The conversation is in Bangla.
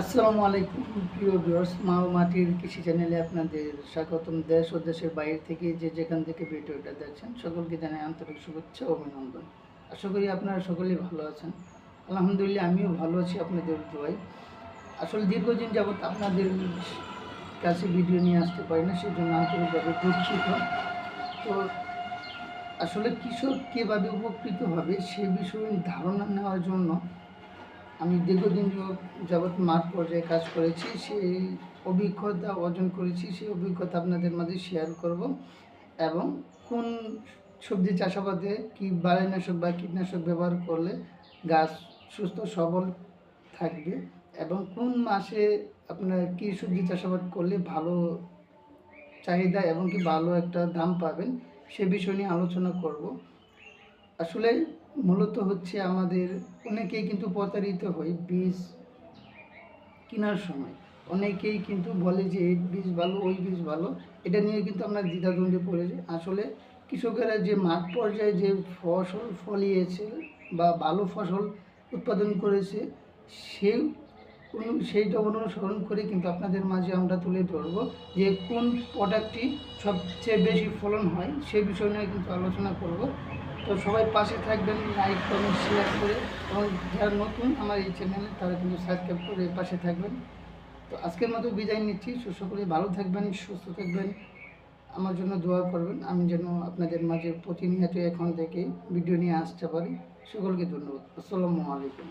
আসসালামু আলাইকুম, প্রিয় ভিউয়ার্স মা ও মাটির কৃষি চ্যানেলে আপনাদের স্বাগতম। দেশ ও দেশের বাইরে থেকে যে যেখান থেকে ভিডিওটা দেখছেন, সকলকে জানাই আন্তরিক শুভেচ্ছা ও অভিনন্দন। আশা করি আপনারা সকলেই ভালো আছেন। আলহামদুলিল্লাহ, আমিও ভালো আছি আপনাদের দোয়াই আসলে দীর্ঘদিন যাবৎ আপনাদের কাছে ভিডিও নিয়ে আসতে পারি না সেই জন্য আন্তরিকভাবে দুঃখিত। তো আসলে কৃষক কীভাবে উপকৃত হবে, সে বিষয়ে ধারণা নেওয়ার জন্য আমি দীর্ঘদিন যাবৎ মাঠ পর্যায়ে কাজ করেছি, সেই অভিজ্ঞতা অর্জন করেছি, সেই অভিজ্ঞতা আপনাদের মাঝে শেয়ার করব এবং কোন সবজি চাষাবাদে কি বালাইনাশক বা কীটনাশক ব্যবহার করলে গাছ সুস্থ, সবল থাকবে এবং কোন মাসে আপনার কি সবজি চাষাবাদ করলে ভালো চাহিদা এবং কি ভালো একটা দাম পাবেন, সে বিষয় নিয়ে আলোচনা করব। আসলে মূলত হচ্ছে আমাদের অনেকেই কিন্তু প্রতারিত হয় বীজ কেনার সময়। অনেকেই কিন্তু বলে যে এই বীজ ভালো, ওই বীজ ভালো, এটা নিয়ে কিন্তু আমরা দ্বিধাদ্বন্দ্বে পড়ে যাই। আসলে কৃষকেরা যে মাঠ পর্যায়ে যে ফসল ফলিয়েছে বা ভালো ফসল উৎপাদন করেছে, সেই সেইটা অনুসরণ করে কিন্তু আপনাদের মাঝে আমরা তুলে ধরবো যে কোন প্রোডাক্টটি সবচেয়ে বেশি ফলন হয় সেই বিষয় নিয়ে কিন্তু আলোচনা করব। তো সবাই পাশে থাকবেন লাইক কমেন্ট শেয়ার করে। এবং যারা নতুন আমার এই চ্যানেলে তারা কিন্তু সাবস্ক্রাইব করে পাশে থাকবেন। তো আজকের মতো বিদায় নিচ্ছি। সকলে ভালো থাকবেন, সুস্থ থাকবেন। আমার জন্য দোয়া করবেন। আমি যেন আপনাদের মাঝে প্রতিনিয়ত এখন থেকে ভিডিও নিয়ে আসতে পারি। সকলকে ধন্যবাদ। আসসালামু আলাইকুম।